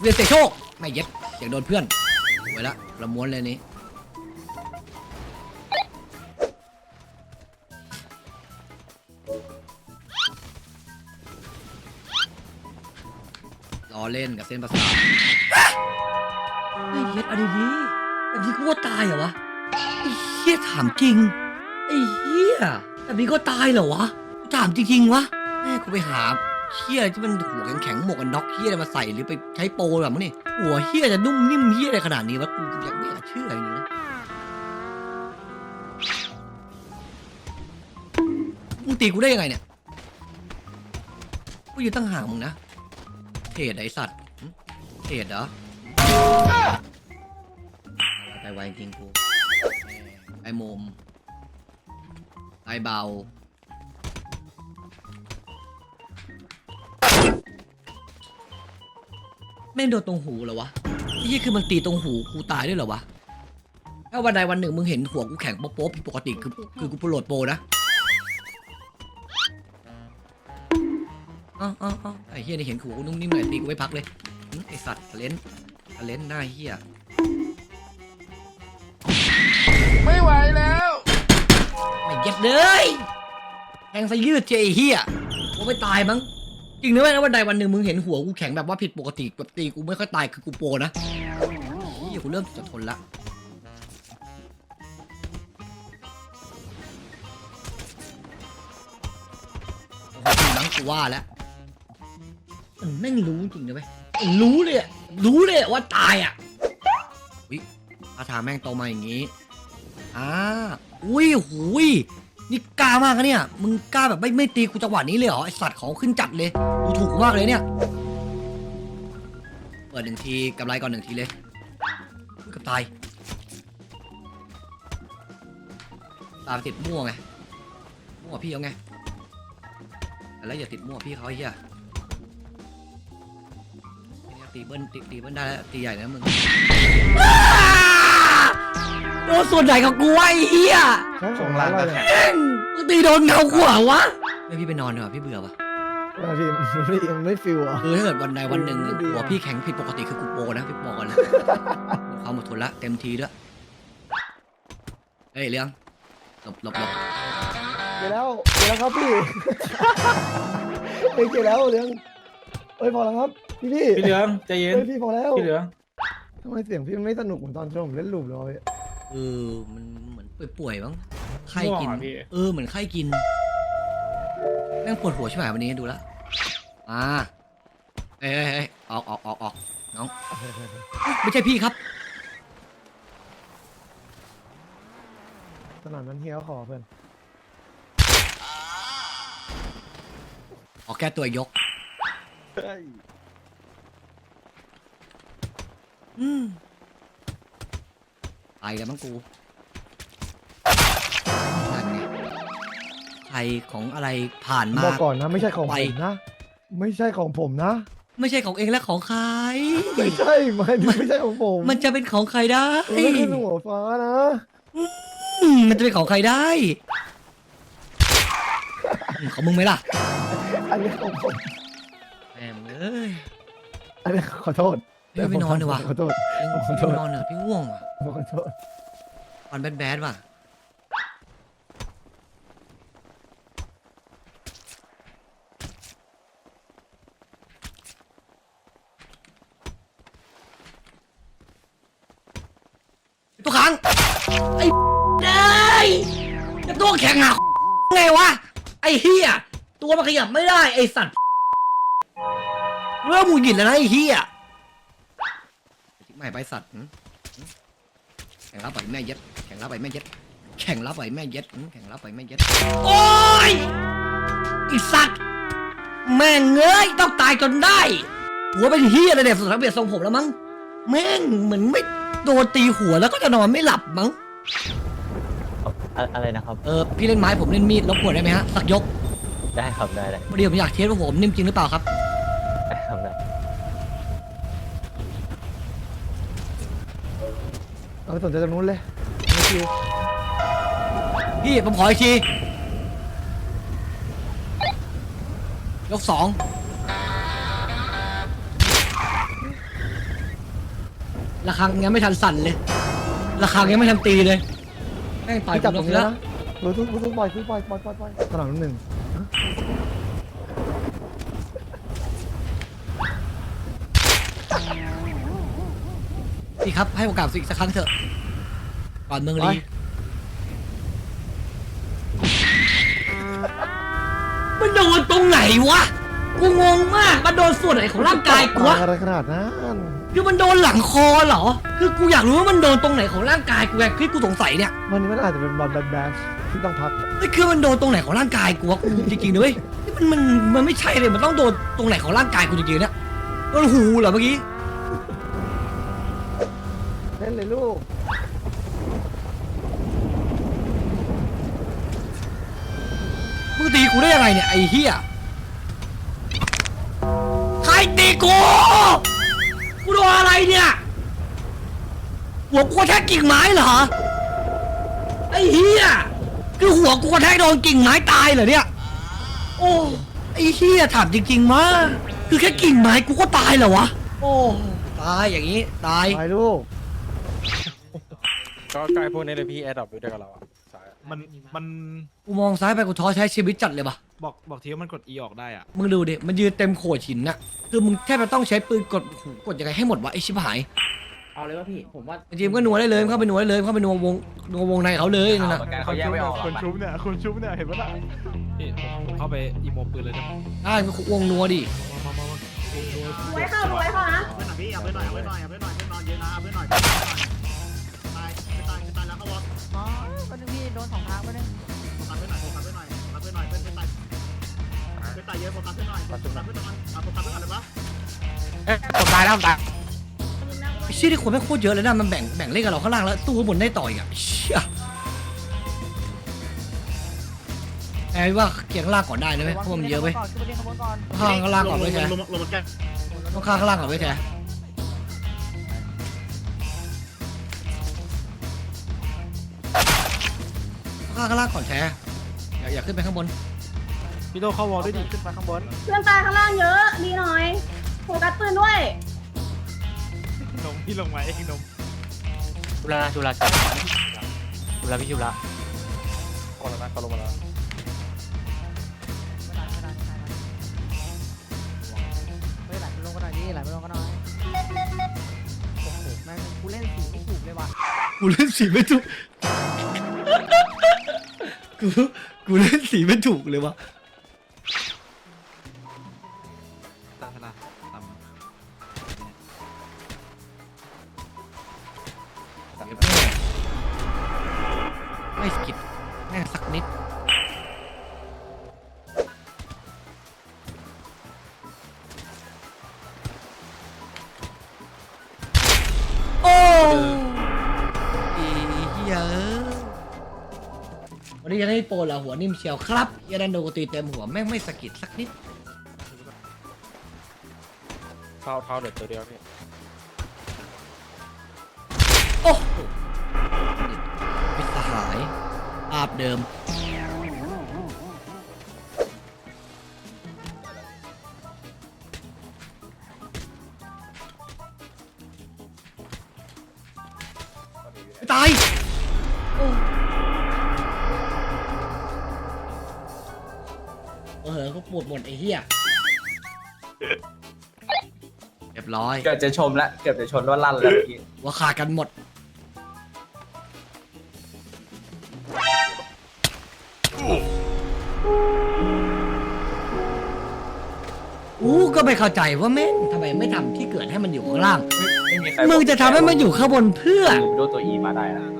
เรียนเสียโชค ไม่เย็ดอยากโดนเพื่อนไว้ละละม้วนเลยนี้ล้อเล่นกับเส้นประสาทไอ้เฮ็ดอะไรดีแบบนี้กูว่าตายเหรอวะไอ้เหี้ยถามจริงไอ้เหี้ยแบบนี้ก็ตายเหรอวะกูถามจริงๆวะแม่กูไปหา เหี้ยที่มันหัวแข็งๆหมวกกันน็อกเหี้ยอะไรมาใส่หรือไปใช้โปรแบบนี้หัวเหี้ยจะนุ่มนิ่มเหี้ยอะไรขนาดนี้วะกูยังไม่อยากเชื่อเลยนะมึงตีกูได้ยังไงเนี่ยกูอยู่ตั้งห่างมึงนะเทรดไอสัตว์เทรดเหรอไปไวจริงกูไอโมมไอเบา แม่งโดนตรงหูเหรอวะนี่คือมันตีตรงหูกูตายด้วยเหรอวะ ถ้าวันใดวันหนึ่งมึงเห็นหัวกูแข็งโป๊ะๆผิดปกติคือคือกูโหลดโปรนะอ๋ออ๋ออ๋อไอ้เฮียนี่เห็นหัวกูนุ่มนิ่มหน่อยตีกูไม่พักเลยหึไอสัตว์ทะเลนทะเลนหน้าเฮียไม่ไหวแล้วไม่เย็ดเลยแทงสยืดเจไอ้เฮียกูไม่ตายมั้ง จริงนะเว้ยนะวันใดวันหนึ่งมึงเห็นหัวกูแข็งแบบว่าผิดปกติแบบตีกูไม่ค่อยตายคือกูโปรนะเฮียกูเริ่มจะทนละโอ้โหลังกูว่าแล้วมันแม่งรู้จริงนะเว้ยมันรู้เลยอะรู้เลยอะว่าตายอะวิคาถาแม่งโตมาอย่างงี้อ่าอุ้ยหูย นี่กล้ามากนะเนี่ย มึงกล้าแบบไม่ไม่ตีกูจังหวะนี้เลยเหรอไอสัตว์ของขึ้นจัดเลยดูถูกมากเลยเนี่ย เปิดหนึ่งทีกำไรก่อนหนึ่งทีเลยเกับตาย ตามติดมั่วไง มั่วพี่เอาไง แล้วอย่าติดมั่วพี่เขาไอ้เหี้ยตีเบิ้ลตีตีเบิ้ลได้แล้วตีใหญ่นะมึง โดนส่วนใหญ่ของกูไอ้เหี้ยส่งร้านก็แข็งแม่งมึงตีโดนเงาขวาวะไม่พี่ไปนอนดีกว่าพี่เบื่อวะบางทีมันไม่มันไม่ฟิลอะ คือถ้าเกิดวันใดวันหนึ่งไม่ดีอะหัวพี่แข็งผิดปกติคือกูโปรนะพี่บอกก่อนนะความอดทนละเต็มทีด้วยเฮ้ยเรื่องหลบหลบหลบเจอแล้วเจอแล้วครับพี่เฮ้ยเจอแล้วเรื่องเฮ้ยพอแล้วครับพี่พี่พี่เหลืองใจเย็นเฮ้ยพี่พอแล้วพี่เหลืองทำไมเสียงพี่มันไม่สนุกเหมือนตอนที่ผมเล่นลูปเลย เออมันเหมือนป่วยๆบ้างไข้กิน ง่วงอะพี่ เออเหมือนไข้กินแม่งปวดหัวใช่ไหมวันนี้ดูและอ่าเอ้ยเอ้ยเอ้ยออกออกออกออกน้องไม่ใช่พี่ครับขนาดนั้นเฮียก็ขอเพื่อนออกแก้ตัวยกอืม ไปกันมั้งกูนั่นไงใครของอะไรผ่านมา บอกก่อนนะไม่ใช่ของไป ผมนะ ไม่ใช่ของผมนะ ไม่ใช่ของเองและของใคร ไม่ใช่ไม่ไม่ใช่ของผมมันจะเป็นของใครได้มันไม่ขึ้นหัวฟ้านะ อืมมันจะเป็นของใครได้อืมของมึงไหมล่ะอันนี้ของผมแม่มึงเอ้ยอันนี้ขอโทษ เฮ้ยไปนอนดีกว่า ขอโทษเองขอโทษไปนอนเถอะพี่ง่วงว่ะขอโทษตอนแบดแบดว่ะ ตัวขังไอ้เด้ยจะตัวแข็งอะไงวะ ไอ้เฮียตัวมันขยับไม่ได้ ไอ้สัตว์เริ่มหงุดหงิดแล้วนะไอ้เฮีย ไม่ไปสัตว์หืมหืมแข่งรับไปแม่เย็ด แข่งรับไปแม่เย็ด แข่งรับไปแม่เย็ดหืมแข่งรับไปแม่เย็ด โอ้ยไอ้สัตว์ แม่งเอ้ยต้องตายจนได้ หัวเป็นเฮียเลยเนี่ยสุดท้ายเบียดทรงผมแล้วมั้ง แม่งเหมือนไม่โดนตีหัวแล้วก็จะนอนไม่หลับมั้ง อะอะไรนะครับ เออพี่เล่นไม้ผมเล่นมีดรบกวนได้ไหมฮะสักยกได้ครับได้ได้พอดีผมอยากเทสว่าผมนิ่มจริงหรือเปล่าครับ เอาไปสนใจตรงนู้นเลยไม่คิวพี่ผมขออีกทียกสองระฆังยังไม่ทันสั่นเลยระฆังยังไม่ทันตีเลยแม่งต่อยพี่กูจับลตรงงนี้แล้แล้ววนะบลูทูธบลูทูธปล่อยปล่อยปล่อยปล่อยปล่อยสนามหนึ่ง พี่ครับ ให้โอกาสอีกสักครั้งเถอะ ก่อนเมืองลี มันโดนตรงไหนวะ กูงงมาก มันโดนส่วนไหนของร่างกายกูวะอะไรขนาดนั้นคือมันโดนหลังคอเหรอ คือกูอยากรู้ว่ามันโดนตรงไหนของร่างกายกูไงที่กูสงสัยเนี่ยวันนี้มันอาจจะเป็นบอลแบนแบนที่ต้องพักนี่คือมันโดนตรงไหนของร่างกายกูวะกูจริงๆนะเว้ยนี่มันมันมันไม่ใช่เลย มันต้องโดนตรงไหนของร่างกายกูจริงๆเนี่ยโดนหูเหรอเมื่อกี้ เล่นเลยลูก มึงตีกูได้ยังไงเนี่ย ไอ้เหี้ย ใครตีกู กูโดนอะไรเนี่ย หัวกูกระแทกกิ่งไม้เหรอ ไอ้เหี้ย คือหัวกูกระแทกโดนกิ่งไม้ตายเหรอเนี่ย โอ้ ไอ้เหี้ยถามจริงๆมาคือแค่กิ่งไม้กูก็ตายเหรอวะ โอ้ ตายอย่างนี้ ตาย ไปลูก ก็ใกล้พวกนี้เลยพี่แอดดอปอยู่ด้วยกับเราอะสายอะมันมันกูมองซ้ายไปกูท้อใช้ชีวิตจัดเลยปะบอกบอกทีว่ามันกด E ออกได้อะ มึงดูดิ มันยืนเต็มโขดหินน่ะ คือมึงแทบจะต้องใช้ปืนกดหูกดยังไงให้หมดวะไอชิบหายเอาเลยว่าพี่ ผมว่าจริงๆก็นัวได้เลยเข้าไปนัวได้เลยเข้าไปนัววงนัววงในเขาเลยนั่นน่ะเขาแยกไม่ออกคนชุบเนี่ยคนชุบเนี่ยเห็นปะล่ะพี่ผมผมเข้าไปอีโมปืนเลยได้ไหมได้ก็วงนัวดิไว้เข้าไว้เข้านะ เอาไปหน่อยพี่เอาไปหน่อยเอาไปหน่อยเอาไปหน่อยเพื่อนนอนเยอะนะเอาไปหน่อย อกอ๋อก็นึงพี่โดนสองทางไปเลยทำไปหน่อยโฟกัสไปหน่อยทำไปหน่อยเพื่อนเพื่อนตายเพื่อนตายเยอะโฟกัสไปหน่อยโฟกัสไปหน่อยเอาโฟกัสไปก่อนเลยวะเอ๊ะผมตายแล้วผมตายไอ้เชี่ยที่คนไม่งโคตรเยอะเลยนะมันแบ่งแบ่งเล่นกับเราข้างล่างแล้วตู้ข้างบนได้ต่อยอะเชี่ยแอบว่าเกียร์ข้างล่างก่อนได้นะเว้ยเพราะมันเยอะไปก่อนขึ้นไปเล่นขบวนก่อน ข้างข้างล่างก่อนไว้แทนลงลงมาแก้ต้องข้างข้างล่างก่อนไว้แทนข้า ข้างล่างก่อนแทนอย่าอย่าขึ้นไปข้างบน พี่โตเข้าวอลด้วยดิขึ้นไปข้างบนเพื่อนตายข้างล่างเยอะดีหน่อยโฟกัสปืนด้วย นมพี่ลงมาเองนมชุลาชุลาชุลาพี่ชุลาก่อนแล้วนะเขาลงมาแล้วไม่ได้ไม่ได้ไม่ได้เฮ้ยไหลไปลงกันหน่อยดิไหลไปลงกันหน่อยโอ้โหแม่งกูเล่นสีไม่ถูกเลยว่ะกูเล่นสีไม่ถูก กูกูเล่นสีไม่ถูกเลยวะ วันนี้ยังได้โปรเหรอหัวนิ่มเชียวครับยันโดนกูตีเต็มหัวแม่งไม่สะกิดสักนิดเท้าเท้าเด็ดตัวเดียวพี่โอ้โหมิตรสหายอาบเดิม ตาย เออก็ปวดหมดไอ้เหี้ยเรียบร้อย เกือบจะชมแล้วเกือบจะชนว่าลั่นแล้วเมื่อกี้ว่าขาดกันหมด อู้ก็ไม่เข้าใจว่าแม่งทำไมไม่ทำที่เกิดให้มันอยู่ข้างล่าง ไม่มีใครมึงจะทำให้มันอยู่ข้างบนเพื่อ ดูตัวอีมาได้นะ